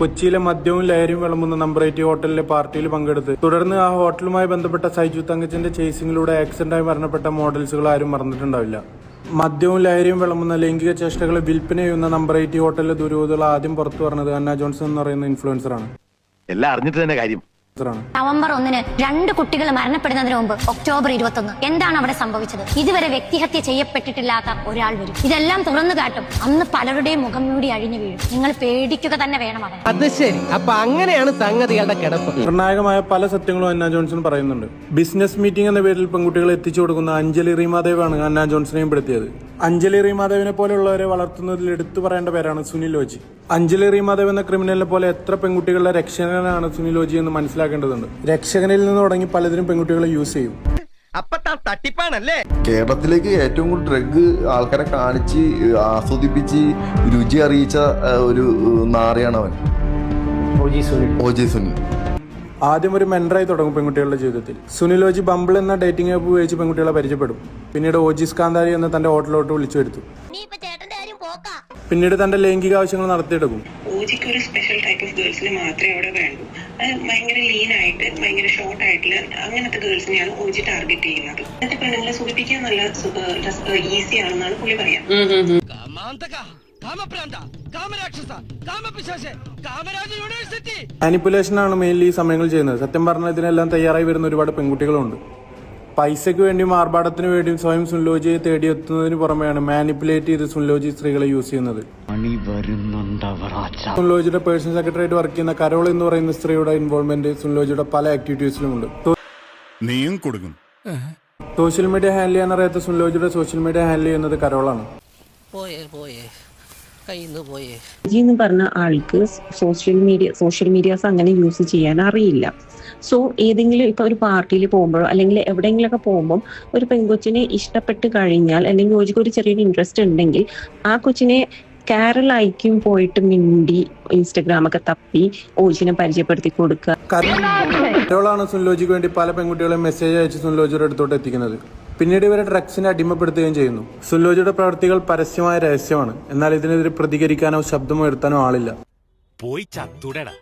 കൊച്ചിയിലെ മദ്യവും ലഹരിയും വിളമ്പുന്ന നമ്പർ എയ്റ്റി ഹോട്ടലിലെ പാർട്ടിയിൽ പങ്കെടുത്ത്. തുടർന്ന് ആ ഹോട്ടലുമായി ബന്ധപ്പെട്ട സൈജു തങ്കച്ചന്റെ ചേസിംഗിലൂടെ ആക്സിഡന്റായി മരണപ്പെട്ട മോഡൽസുകൾ ആരും മറന്നിട്ടുണ്ടാവില്ല. മദ്യവും ലഹരിയും വിളമ്പുന്ന ലൈംഗിക ചേഷ്ടകളെ വിൽപ്പന ചെയ്യുന്ന നമ്പർ എയ്റ്റി ഹോട്ടലിലെ ദുരൂഹതകൾ ആദ്യം പുറത്തു പറഞ്ഞത് അന്ന ജോൺസൺ എന്ന് പറയുന്ന ഇൻഫ്ലുവൻസറാണ് എല്ലാം അറിഞ്ഞിട്ട് തന്നെ കാര്യം. നവംബർ ഒന്നിന് രണ്ട് കുട്ടികൾ മരണപ്പെടുന്നതിന് മുമ്പ് ഒക്ടോബർ ഇരുപത്തൊന്ന്. എന്താണ് അവിടെ സംഭവിച്ചത്? ഇതുവരെ വ്യക്തിഹത്യ ചെയ്യപ്പെട്ടിട്ടില്ലാത്ത ഒരാൾ വരും. ഇതെല്ലാം തുറന്നു കാട്ടും അന്ന് പലരുടെയും മുഖം മൂടി അഴിഞ്ഞു വീഴും. നിങ്ങൾ പേടിക്കുക തന്നെ വേണം അവൻ അത് ശരി. അപ്പൊ അങ്ങനെയാണ് സംഗതികളുടെ കിടപ്പ്. നിർണായകമായ പല സത്യങ്ങളും അന്ന ജോൺസൺ പറയുന്നുണ്ട്. ബിസിനസ് മീറ്റിംഗ് എന്ന പേരിൽ പെൺകുട്ടികളെ എത്തിച്ചു കൊടുക്കുന്ന അഞ്ജലി റീമാദേവാണ് അന്ന ജോൺസണെയും പെടുത്തിയത് അഞ്ജലി റീമാദേവിനെ പോലെയുള്ളവരെ വളർത്തുന്നതിൽ എടുത്തു പറയേണ്ട പേരാണ് സുനിൽ ലോജി. അഞ്ജലി റീമാദേവ് എന്ന ക്രിമിനലിനെ പോലെ എത്ര പെൺകുട്ടികളുടെ രക്ഷകനാണ് സുനിൽ ലോജി എന്ന് മനസ്സിലാക്കേണ്ടതുണ്ട്. രക്ഷകനിൽ നിന്ന് തുടങ്ങി പലതിനും പെൺകുട്ടികളെ യൂസ് ചെയ്യും. തട്ടിപ്പാണല്ലേ? കേരളത്തിലേക്ക് ഏറ്റവും കൂടുതൽ ഡ്രഗ് ആൾക്കാരെ കാണിച്ച് ആസ്വദിപ്പിച്ച് രുചി അറിയിച്ച ഒരു നാറിയാണ് അവൻ. സുനിൽ. സുനിൽ. ആദ്യം ഒരു മെൻഡറായി തുടങ്ങും പെൺകുട്ടികളുടെ ജീവിതത്തിൽ. സുനിലോജി ബംബിൾ എന്ന ഡേറ്റിംഗ് ആപ്പ് ഉപയോഗിച്ച് പെൺകുട്ടികളെ പരിചയപ്പെടും. പിന്നീട് ഓജിസ് കാന്താരി എന്ന് തന്റെ ഹോട്ടലിലോട്ട് വിളിച്ചു വരുത്തും. പിന്നീട് തന്റെ ലൈംഗിക ആവശ്യങ്ങൾ നടത്തിയെടുക്കും. ഓജിക്ക് ഒരു സ്പെഷ്യൽ ടൈപ്പ് ഓഫ് ഗേൾസിനെ മാത്രമേ അവിടെ വേണ്ടൂ. അത് ഭയങ്കര ലീൻ ആയിട്ട് ഭയങ്കര ഷോർട്ട് ആയിട്ടുള്ള അങ്ങനത്തെ ഗേൾസിനെയാണ് ഓജി ടാർഗറ്റ് ചെയ്യുന്നത്. എന്നിട്ട് പെണ്ണുങ്ങളെ സുഖിപ്പിക്കാൻ നല്ല ഈസി ആണെന്നാണ് പുള്ളി പറയാം. കാമാന്തക കാമപ്രാന്ത കാമരാക്ഷസ കാമപിശാശ കാമരാജ യൂണിവേഴ്സിറ്റി. മാനിപ്പുലേഷൻ ആണ് മെയിൻലി ഈ സമയങ്ങൾ ചെയ്യുന്നത്. സത്യം പറഞ്ഞാൽ ഇതിനെല്ലാം തയ്യാറായി വരുന്ന ഒരുപാട് പെൺകുട്ടികളുണ്ട്. പൈസയ്ക്ക് വേണ്ടിയും ആർഭാടത്തിന് വേണ്ടിയും സ്വയം സുൻലോജിയെ തേടിയെത്തുന്നതിന് പുറമെയാണ് മാനിപ്പുലേറ്റ് ചെയ്ത് സുൻലോജി സ്ത്രീകളെ യൂസ് ചെയ്യുന്നത്. സുൻലോജിയുടെ പേഴ്സണൽ സെക്രട്ടറിയായിട്ട് വർക്ക് ചെയ്യുന്ന കരോൾ എന്ന് പറയുന്ന സ്ത്രീയുടെ ഇൻവോൾവ്മെന്റ് സുൻലോജിയുടെ പല ആക്ടിവിറ്റീസിലുമുണ്ട് നീയും കൊടുക്കും സോഷ്യൽ മീഡിയ ഹാൻഡിൽ ചെയ്യാൻ അറിയാത്ത സുൻലോജിയുടെ സോഷ്യൽ മീഡിയ ഹാൻഡിൽ ചെയ്യുന്നത് കരോളാണ്. പോയേ പോയേ. കയ്യിന്ന് പോയേ? എന്ന് പറഞ്ഞ ആൾക്ക് സോഷ്യൽ മീഡിയ സോഷ്യൽ മീഡിയാസ് അങ്ങനെ യൂസ് ചെയ്യാൻ അറിയില്ല. സോ ഏതെങ്കിലും ഇപ്പൊ ഒരു പാർട്ടിയിൽ പോകുമ്പോഴോ അല്ലെങ്കിൽ എവിടെയെങ്കിലും ഒക്കെ പോകുമ്പോൾ ഒരു പെൺകൊച്ചിനെ ഇഷ്ടപ്പെട്ട് കഴിഞ്ഞാൽ അല്ലെങ്കിൽ ഒരു ഒരു ചെറിയൊരു ഇൻട്രസ്റ്റ് ഉണ്ടെങ്കിൽ ആ കൊച്ചിനെ കാരലായിക്കും പോയിട്ട് മിണ്ടി ഇൻസ്റ്റഗ്രാം ഒക്കെ തപ്പി ഓജിനെ പരിചയപ്പെടുത്തി കൊടുക്കുക. കരോളാണ് സുൻലോജിക്ക് വേണ്ടി പല പെൺകുട്ടികളെ മെസ്സേജ് അയച്ച് സുനിലോജിയുടെ അടുത്തോട്ട് എത്തിക്കുന്നത്. പിന്നീട് ഇവരെ ഡ്രഗ്സിനെ അടിമപ്പെടുത്തുകയും ചെയ്യുന്നു. സുല്ലോജിയുടെ പ്രവൃത്തികൾ പരസ്യമായ രഹസ്യമാണ്. എന്നാൽ ഇതിനെതിരെ പ്രതികരിക്കാനോ ശബ്ദമോ എടുത്താനോ ആളില്ല. പോയി ചത്തുടടാ.